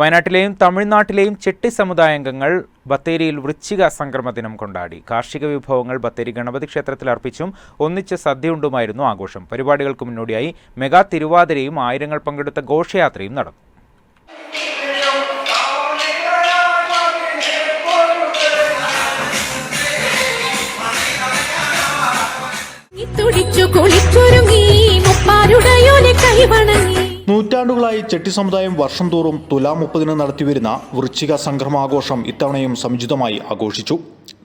വയനാട്ടിലെയും തമിഴ്നാട്ടിലെയും ചെട്ടി സമുദായാംഗങ്ങൾ ബത്തേരിയിൽ വൃശ്ചിക സംക്രമ ദിനം കൊണ്ടാടി. കാർഷിക വിഭവങ്ങൾ ബത്തേരി ഗണപതി ക്ഷേത്രത്തിൽ അർപ്പിച്ചും ഒന്നിച്ച് സദ്യയുണ്ടുമായിരുന്നു ആഘോഷം. പരിപാടികൾക്ക് മുന്നോടിയായി മെഗാ തിരുവാതിരയും ആയിരങ്ങൾ പങ്കെടുത്ത ഘോഷയാത്രയും നടന്നു. തുടിച്ചു കുളിച്ചൊരുങ്ങി നൂറ്റാണ്ടുകളായി ചെട്ടി സമുദായം വർഷം തോറും തുലാ മുപ്പതിന് നടത്തിവരുന്ന വൃശ്ചിക സംക്രമാഘോഷം ഇത്തവണയും സമുചിതമായി ആഘോഷിച്ചു.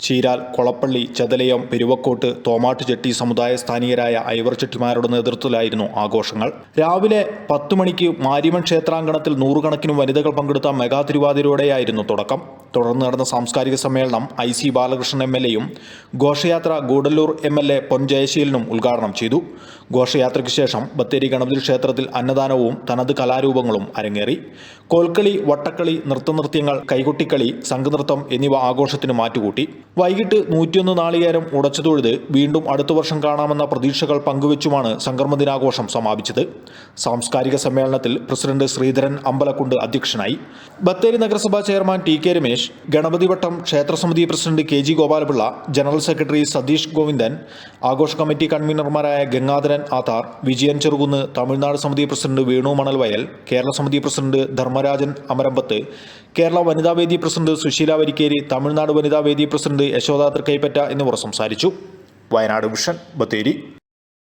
ചീരാൽ കൊളപ്പള്ളി ചതലയം പെരുവക്കോട്ട് തോമാട്ട് ചെട്ടി സമുദായ സ്ഥാനീയരായ ഐവർ ചെട്ടിമാരുടെ നേതൃത്വത്തിലായിരുന്നു ആഘോഷങ്ങൾ. രാവിലെ പത്ത് മണിക്ക് മാരിമൺ ക്ഷേത്രാങ്കണത്തിൽ നൂറുകണക്കിന് വനിതകൾ പങ്കെടുത്ത മെഗാ തിരുവാതിരയോടെയായിരുന്നു തുടക്കം. തുടർന്ന് നടന്ന സാംസ്കാരിക സമ്മേളനം I C Balakrishnan M L എയും ഘോഷയാത്ര Gudalur M L A Pon ജയശീലനും ഉദ്ഘാടനം ചെയ്തു. ഘോഷയാത്രയ്ക്ക് ശേഷം ബത്തേരി ഗണപതി ക്ഷേത്രത്തിൽ അന്നദാനവും തനത് കലാരൂപങ്ങളും അരങ്ങേറി. കോൽക്കളി വട്ടക്കളി നൃത്തനൃത്യങ്ങൾ കൈകൊട്ടിക്കളി സംഘനൃത്തം എന്നിവ ആഘോഷത്തിന് മാറ്റുകൂട്ടി. വൈകിട്ട് നൂറ്റിയൊന്ന് നാളികേരം ഉടച്ചുതൊഴുത് വീണ്ടും അടുത്ത വർഷം കാണാമെന്ന പ്രതീക്ഷകൾ പങ്കുവച്ചുമാണ് സംക്രമദിനാഘോഷം സമാപിച്ചത്. സാംസ്കാരിക സമ്മേളനത്തിൽ പ്രസിഡന്റ് ശ്രീധരൻ അമ്പലക്കുണ്ട് അധ്യക്ഷനായി. ബത്തേരി നഗരസഭാ chairman T K Ramesh Ganapathivattam ക്ഷേത്രസമിതി president K G Gopalapillai general secretary Satheesh Govindan ആഘോഷ കമ്മിറ്റി കൺവീനർമാരായ ഗംഗാധരൻ ആധാർ വിജയൻ ചെറുകുന്ന് തമിഴ്നാട് സമിതി പ്രസിഡന്റ് വേണു മണൽവയൽ കേരള സമിതി പ്രസിഡന്റ് ധർമ്മരാജൻ അമരമ്പത്ത് കേരള വനിതാവേദി പ്രസിഡന്റ് സുശീല വരിക്കേരി തമിഴ്നാട് വനിതാവേദി പ്രസിഡന്റ് യശോദ തൃക്കൈപ്പറ്റ എന്നിവർ സംസാരിച്ചു. വയനാട് വിഷൻ ബത്തേരി.